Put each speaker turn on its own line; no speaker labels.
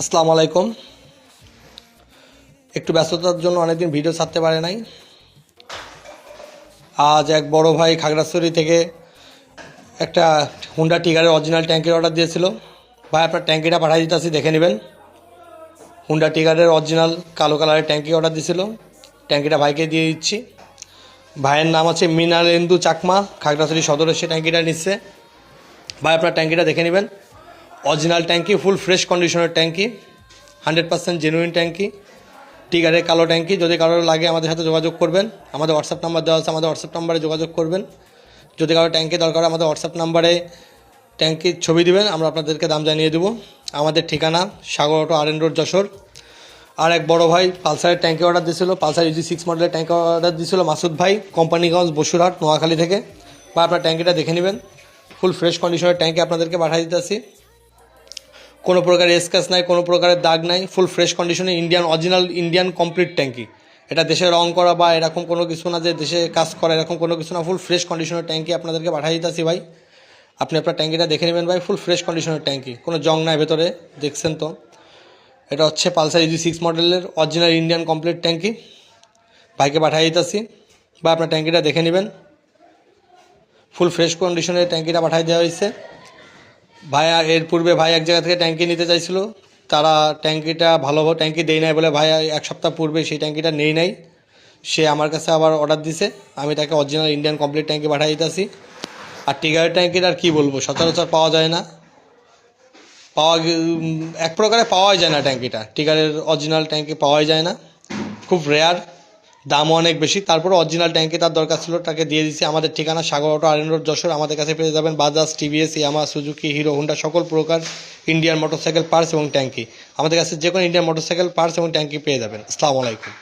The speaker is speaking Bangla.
আসসালামু আলাইকুম। একটু ব্যস্ততার জন্য অনেকদিন ভিডিও ছাড়তে পারে নাই। আজ এক বড় ভাই খাগড়াছড়ি থেকে একটা হুন্ডা টিগারের অরিজিনাল ট্যাঙ্কির অর্ডার দিয়েছিল। ভাই, আপনার ট্যাঙ্কিটা পাঠিয়ে দিতেছি, দেখে নেবেন। হুন্ডা টিগারের অরিজিনাল কালো কালারের ট্যাঙ্কি অর্ডার দিয়েছিল। ট্যাঙ্কিটা ভাইকে দিয়ে দিচ্ছি। ভাইয়ের নাম আছে মিনালেন্দু চাকমা, খাগড়াছড়ি সদরে সে ট্যাঙ্কিটা নিচ্ছে। ভাই, আপনার ট্যাঙ্কিটা দেখে নেবেন। অরিজিনাল ট্যাঙ্কি, ফুল ফ্রেশ কন্ডিশনের ট্যাঙ্কি, হান্ড্রেড পার্সেন্ট জেনুইন ট্যাঙ্কি টিগারের কালো ট্যাঙ্কি। যদি কারোর লাগে আমাদের সাথে যোগাযোগ করবেন, আমাদের হোয়াটসঅ্যাপ নাম্বার দেওয়া আছে, আমাদের হোয়াটসঅ্যাপ নাম্বারে যোগাযোগ করবেন। যদি কারও ট্যাঙ্কি দরকার, আমাদের হোয়াটসঅ্যাপ নাম্বারে ট্যাঙ্কির ছবি দিবেন, আমরা আপনাদেরকে দাম জানিয়ে দেবো। আমাদের ঠিকানা Sagar auto R N road Jessore. আর এক বড় ভাই পালসারের ট্যাঙ্কি অর্ডার দিয়েছিল, পালসার ইজি সিক্স মডেলের ট্যাঙ্কি অর্ডার দিয়েছিল, মাসুদ ভাই, কোম্পানিগঞ্জ, বসুরহাট, নোয়াখালী থেকে। বা আপনার ট্যাঙ্কিটা দেখে নেবেন। ফুল ফ্রেশ কন্ডিশনের ট্যাঙ্কি আপনাদেরকে পাঠিয়ে দিতেছি। কোনো প্রকারের স্ক্যাচ নাই, কোনো প্রকারের দাগ নাই ফুল ফ্রেশ কন্ডিশনে ইন্ডিয়ান অরিজিনাল ইন্ডিয়ান কমপ্লিট ট্যাঙ্কি। এটা দেশে রং করা বা এরকম কোনো কিছু না যে দেশে কাজ করা, এরকম কোনো কিছু না ফুল ফ্রেশ কন্ডিশনের ট্যাঙ্কি আপনাদেরকে পাঠিয়ে দিতেছি ভাই। আপনি আপনার ট্যাঙ্কিটা দেখে নেবেন ভাই ফুল ফ্রেশ কন্ডিশনের ট্যাঙ্কি। কোনো জং নাই ভেতরে, দেখছেন তো? এটা হচ্ছে পালসার ইজি সিক্স মডেলের অরিজিনাল ইন্ডিয়ান কমপ্লিট ট্যাঙ্কি। ভাইকে পাঠিয়ে দিতেছি। বা আপনার ট্যাঙ্কিটা দেখে নেবেন। ফুল ফ্রেশ কন্ডিশনের ট্যাঙ্কিটা পাঠিয়ে দেওয়া হয়েছে। ভাই, আর এর পূর্বে ভাই এক জায়গা থেকে ট্যাঙ্কি নিতে চাইছিল। তারা ট্যাঙ্কিটা ভালো ট্যাঙ্কি দেয় নাই বলে ভাইয়া এক সপ্তাহ পূর্বে সেই ট্যাঙ্কিটা নেই নাই। সে আমার কাছে আবার অর্ডার দিছে। আমি তাকে অরিজিনাল ইন্ডিয়ান কমপ্লিট ট্যাঙ্কি পাঠিয়ে দিতেছি। আর টিগারের ট্যাঙ্কির আর কী বলব, সচরাচর পাওয়া যায় না। পাওয়া এক প্রকারে পাওয়াই যায় না ট্যাঙ্কিটা। টিগারের অরিজিনাল ট্যাঙ্কি পাওয়াই যায় না। খুব রেয়ার দামও অনেক বেশি। তারপর অরিজিনাল ট্যাঙ্কি তার দরকার ছিল, তাকে দিয়ে দিচ্ছি আমাদের ঠিকানা Sagar auto RN road, Jessore. আমাদের কাছে পেয়ে যাবেন Bajaj TVS Yamaha Suzuki Hero Honda সকল প্রকার ইন্ডিয়ান মোটরসাইকেল পার্স এবং ট্যাঙ্কি আমাদের কাছে যে কোনো ইন্ডিয়ান মোটরসাইকেল পার্স এবং ট্যাঙ্কি পেয়ে যাবেন। আসসালামু আলাইকুম।